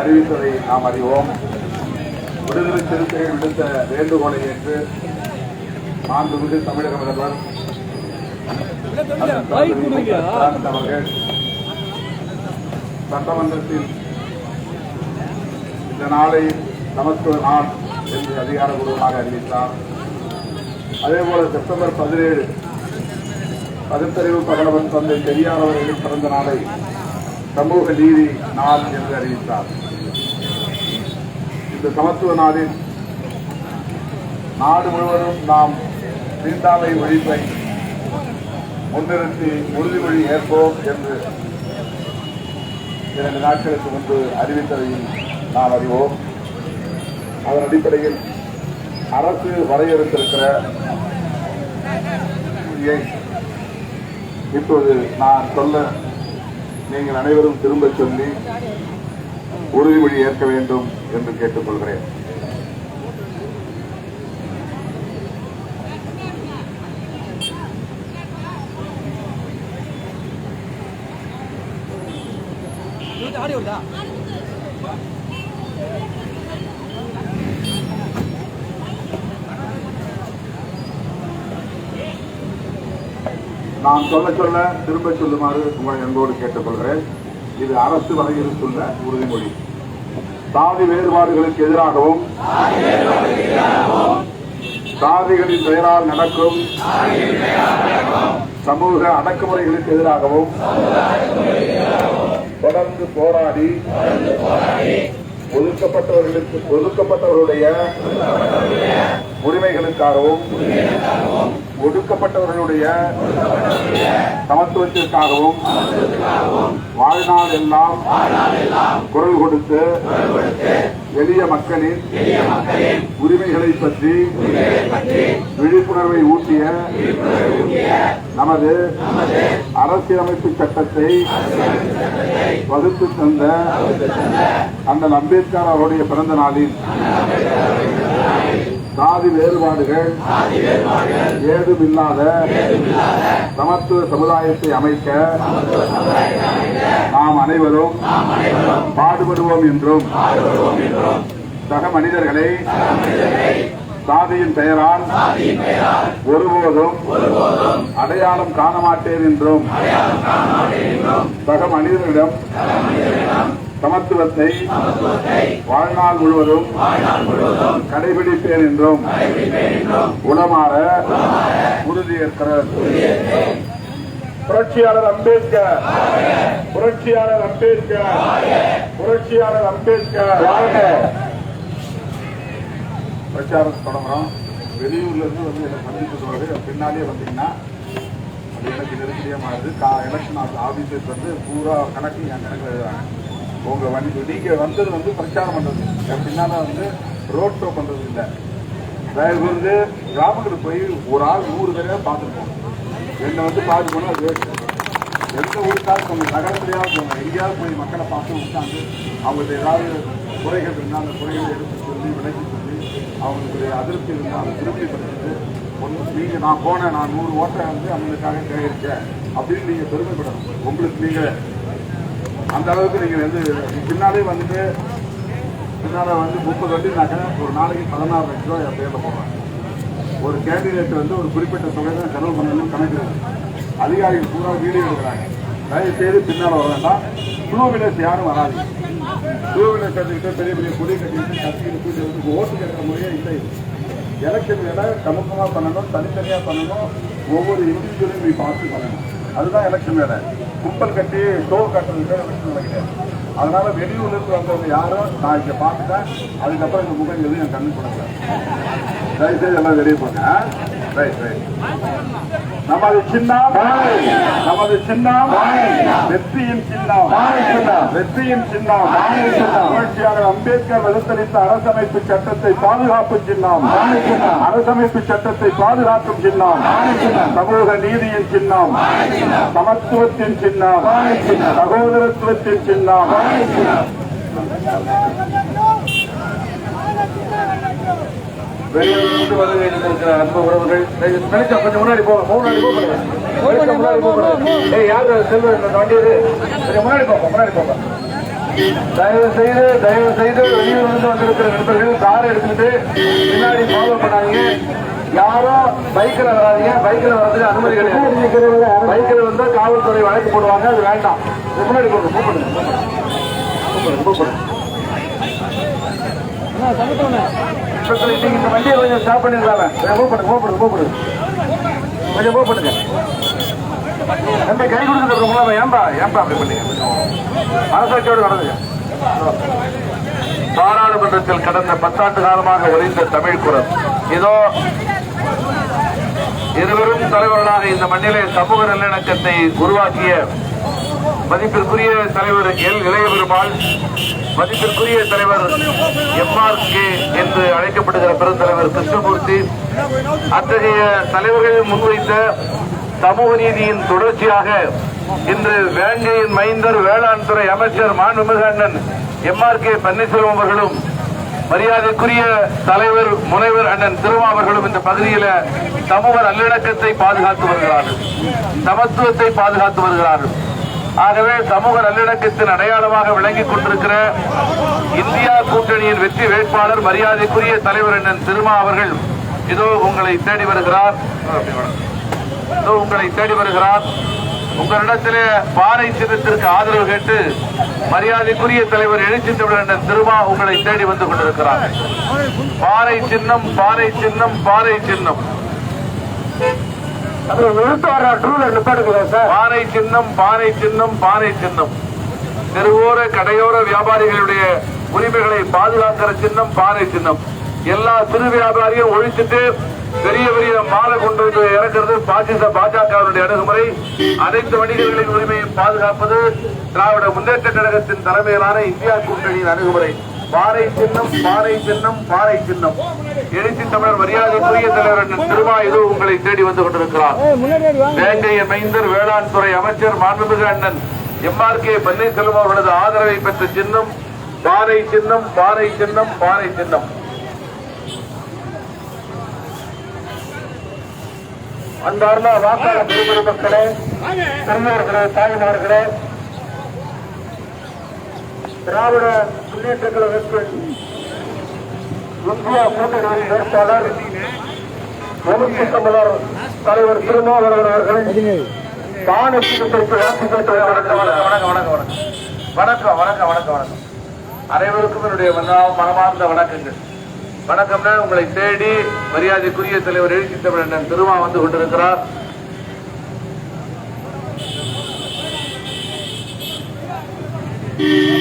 அறிவித்ததை நாம் அறிவோம். விடுதலை சிறுத்தைகள் விடுத்த வேண்டுகோளை ஏற்று மாண்புமிகு தமிழக முதல்வர் அவர்கள். சட்டமன்றத்தில் இந்த நாளை சமத்துவ நாள் என்று அதிகாரப்பூர்வமாக அறிவித்தார். அதேபோல செப்டம்பர் பதினேழு பகுத்தறிவு பகலவன் தந்தை பெரியார் அவர்களின் பிறந்த நாளை சமூக நீதி நாள் என்று அறிவித்தார். இந்த சமத்துவ நாளில் நாடு முழுவதும் நாம் தீண்டாமை ஒழிப்பை முன்னிறுத்தி உறுதிமொழி ஏற்போம் என்று இரண்டு நாட்களுக்கு முன்பு அறிவித்ததையும் நாம் அறிவோம். அதன் அடிப்படையில் அரசு வரையறுத்திருக்கிற இப்போது நான் சொல்ல நீங்கள் அனைவரும் திரும்ப சொல்லி உறுதிமொழி ஏற்க வேண்டும் என்று கேட்டுக்கொள்கிறேன். ஆடி வருதா நான் சொல்ல சொல்ல திரும்ப சொல்லுமாறு உங்களை அன்போடு கேட்டுக்கொள்கிறேன். இது அரசு வரையறுத்துள்ள உறுதிமொழி. சாதி வேறுபாடுகளுக்கு எதிராகவும் சாதிகளின் பெயரால் நடக்கும் சமூக அடக்குமுறைகளுக்கு எதிராகவும் தொடர்ந்து போராடி ஒதுக்கப்பட்டவர்களுக்கு ஒதுக்கப்பட்டவர்களுடைய உரிமைகளுக்காகவும் ஒடுக்கப்பட்டவர்களுடைய சமத்துவத்திற்காகவும் வாழ்நாள் எல்லாம் குரல் கொடுத்து எளிய மக்களின் உரிமைகளை பற்றி விழிப்புணர்வை ஊட்டிய நமது அரசியலமைப்பு சட்டத்தை வகுத்து தந்த அண்ணல் அம்பேத்கர் அவருடைய பிறந்த நாளில் சாதி வேறுபாடுகள். ஏதும் இல்லாத சமத்துவ சமுதாயத்தை அமைக்க நாம் அனைவரும் பாடுபடுவோம் என்றும் சக மனிதர்களை சாதியின் பெயரால் ஒருபோதும் அடையாளம் காண மாட்டேன் என்றும் சக மனிதர்களிடம் சமத்துவத்தை வாழ்நாள் முழுவதும் கடைபிடிப்பேன் என்றும் உளமாற உறுதியேற்கிறார் புரட்சியாளர் அம்பேத்கர். புரட்சியாளர் அம்பேத்கர். புரட்சியாளர் அம்பேத்கர். பிரச்சாரம் தொடங்குறோம். வெளியூர்ல இருந்து வந்து என்னை சந்தித்து சொல்றது பின்னாலே வந்தீங்கன்னா அது எனக்கு நெருக்கடியா மாறுது. கா எலெக்ஷன் ஆபீசர்ஸ் வந்து பூரா கணக்கு என் கணக்கு எழுதுறாங்க. உங்க வண்டி நீங்க வந்தது வந்து பிரச்சாரம் பண்றது அப்படின்னா வந்து ரோட் ஷோ பண்றது இல்லை. தயவு வந்து கிராமங்களுக்கு போய் ஒரு ஆள் நூறு பேரையா பார்த்துட்டு போகணும் என்னை வந்து பார்த்து போனால் அது எந்த ஊருக்காவது கொஞ்சம் நகரத்திலேயாவது போங்க. எங்கேயாவது போய் மக்களை பார்த்து உட்காந்து அவங்களுக்கு ஏதாவது குறைகள் இருந்தால் அந்த குறைகளை எடுத்து சொல்லி விலக்கி சொல்லி அவங்களுடைய அதிருப்தி இருந்தால் அதை திருப்திப்படுத்திட்டு ஒன்று நீங்கள் நான் போனேன் நான் நூறு ஓட்டை வந்து அவங்களுக்காக கேட்டேன் அப்படின்னு நீங்கள் பெருமைப்படணும். உங்களுக்கு நீங்கள் அந்த அளவுக்கு நீங்கள் வந்து பின்னாலே வந்துட்டு பின்னால் வந்து முப்பது வண்டினாக்க ஒரு நாளைக்கு பதினாறு லட்ச ரூபாய் என் பேரில் போடுறாங்க ஒரு கேண்டிடேட் வந்து ஒரு குறிப்பிட்ட தொகை தான் செலவு பண்ணணும் கணக்கு இருக்கு அதிகாரிகள் பூரா வீடியோ எடுக்கிறாங்க. தயவு செய்து பின்னால் வர வேண்டாம். டூ வீலர்ஸ் யாரும் வராது. டூ வீலர்ஸ் கட்டிக்கிட்டு பெரிய பெரிய கொடி கட்டிக்கிட்டு கத்திக்கிட்டு வந்து ஓட்டு கேட்குற முறையே இல்லை. எலெக்ஷன் வேலை சமூகமாக பண்ணணும் தனித்தனியாக பண்ணணும். ஒவ்வொரு இண்டிவிஜுவலையும் போய் பார்த்து பண்ணணும். அதுதான் எலெக்ஷன் வேலை. கும்பல் கட்டி ஷோ கட்டுறதுக்கு எலெக்ஷன் வேலை கிடையாது. அதனால வெளியூர்ல இருந்து வந்தவங்க யாரும் நான் இங்க பார்த்துட்டேன். அதுக்கப்புறம் இந்த முகம் எதுவும் என் கண்ணு கொடுக்கல. தயவுசெய்து எல்லாம் வெளியே போங்க. Right right. நமது சின்னம். நமது சின்னம். வெற்றியின் சின்னம். வெற்றியின் சின்னம். புரட்சியாளர் அம்பேத்கர் வகுத்தளித்த அரசமைப்பு சட்டத்தை பாதுகாப்பு சின்னம். அரசமைப்பு சட்டத்தை பாதுகாக்கும் சின்னம். சமூக நீதியின் சின்னம். சமத்துவத்தின் சின்னம். சகோதரத்துவத்தின் சின்னம். வெளியிலிருந்து வருகை இருக்கிற அன்பு உறவுகள் நினைச்சா கொஞ்சம் முன்னாடி போங்க முன்னாடி போங்க கொஞ்சம் முன்னாடி போங்க ஏய் யாரு செல்வ இந்த வண்டி கொஞ்சம் முன்னாடி போங்க முன்னாடி போங்க தயவு செய்து தயவு செய்து வெளியூர்லேருந்து வந்திருக்கிற நண்பர்கள் காரை எடுத்துட்டு பின்னாடி ஃபாலோ பண்ணாதீங்க யாரும் பைக்கில் வராதீங்க பைக்கில் வர்றதுக்கு அனுமதி கிடையாது பைக்கில் வந்தால் காவல்துறை வழக்கு போடுவாங்க அது வேண்டாம் இது முன்னாடி போடுங்க கூப்பிடுங்க கூப்பிடுங்க கூப்பிடுங்க இன்னைக்கு இந்த வண்டியை கொஞ்சம் ஸ்டாப் பண்ணிடலாமே கூப்பிடுங்க கூப்பிடுங்க கூப்பிடுங்க கொஞ்சம் கூப்பிடுங்க தம்பி கை கொடுத்துட்டு இருக்கோம்ல ஏன்பா ஏன்பா அப்படி பண்ணீங்க? கொஞ்சம் மனசாட்சியோடு நடந்துங்க பாராளுமன்றத்தில் கடந்த பத்தாண்டு காலமாக ஒளிந்த தமிழ் குரல். இதோ இருவரும் தலைவர்களாக இந்த மண்ணிலே சமூக நல்லிணக்கத்தை உருவாக்கிய மதிப்பிற்குரிய தலைவர் எல். இளையபெருமாள் மதிப்பிற்குரிய தலைவர் எம்ஆர் கே. என்று அழைக்கப்படுகிற பெருந்தலைவர் கிருஷ்ணமூர்த்தி அத்தகைய தலைவர்கள் முன்வைத்த சமூக நீதியின் தொடர்ச்சியாக இன்று வேங்கையின் மைந்தர் வேளாண் துறை அமைச்சர் மாண்புமிகு அண்ணன் எம்ஆர் கே. பன்னீர்செல்வம் அவர்களும் மரியாதைக்குரிய தலைவர் முனைவர் அண்ணன் திருமாவர்களும் இந்த பகுதியில சமூக நல்லிணக்கத்தை பாதுகாத்து வருகிறார்கள். சமத்துவத்தை பாதுகாத்து வருகிறார்கள். ஆகவே சமூக நல்லிணக்கத்தின் அடையாளமாக விளங்கிக் கொண்டிருக்கிற இந்தியா கூட்டணியின் வெற்றி வேட்பாளர் மரியாதைக்குரிய தலைவர் அண்ணன் திருமா அவர்கள் இதோ உங்களை தேடி வருகிறார். இதோ உங்களை தேடி வருகிறார். உங்களிடத்திலே பாறை சின்னத்திற்கு ஆதரவு கேட்டு மரியாதைக்குரிய தலைவர் எழுச்சி தமிழர் திருமா உங்களை தேடி வந்து கொண்டிருக்கிறார். பாறை சின்னம் பாறை சின்னம் பாறை சின்னம். பானை சின்னம் பானை சின்னம் பானை சின்னம். தெருவோர கடையோர வியாபாரிகளுடைய உரிமைகளை பாதுகாக்கிற சின்னம் பானை சின்னம். எல்லா சிறு வியாபாரியும் ஒழிச்சிட்டு பெரிய பெரிய மாலை கொண்டு வந்து இறக்கிறது பாஜக பாஜகவினுடைய அணுகுமுறை. அனைத்து வணிகர்களின் உரிமையை பாதுகாப்பது திராவிட முன்னேற்ற கழகத்தின் தலைமையிலான இந்தியா கூட்டணியின் அணுகுமுறை. பாறை சின்னம் பாறை சின்னம் பாறை சின்னம். எழுச்சி தமிழர் மரியாதைக்குரிய தலைவர் இது உங்களை தேடி வந்து கொண்டிருக்கிறார். வாங்க. வேங்கைய மைந்தர் வேளாண் துறை அமைச்சர் மாண்புமிகு அண்ணன் எம்ஆர் கே. பன்னீர்செல்வம் அவர்களது ஆதரவை பெற்ற சின்னம் பாறை சின்னம் பாறை சின்னம் பாறை சின்னம். அன்பார்ந்த வாக்காளர் பெருமரு மக்களே பெரியவர்களே தாய்மார்களே திராவிட முன்னேற்ற கழகத்தின் இந்தியா கூட்டணியின் வேட்பாளர் எழுச்சி தமிழர் தலைவர் திருமாவளவன் அவர்கள் வாக்கு கேட்டு வணக்கம் வணக்கம் வணக்கம். வணக்கம் வணக்கம் வணக்கம் வணக்கம். அனைவருக்கும் என்னுடைய மனமார்ந்த வணக்கங்கள். வணக்கம்னா உங்களை தேடி மரியாதைக்குரிய தலைவர் எழுச்சி தமிழன் திருமா வந்து கொண்டிருக்கிறார். இல்ல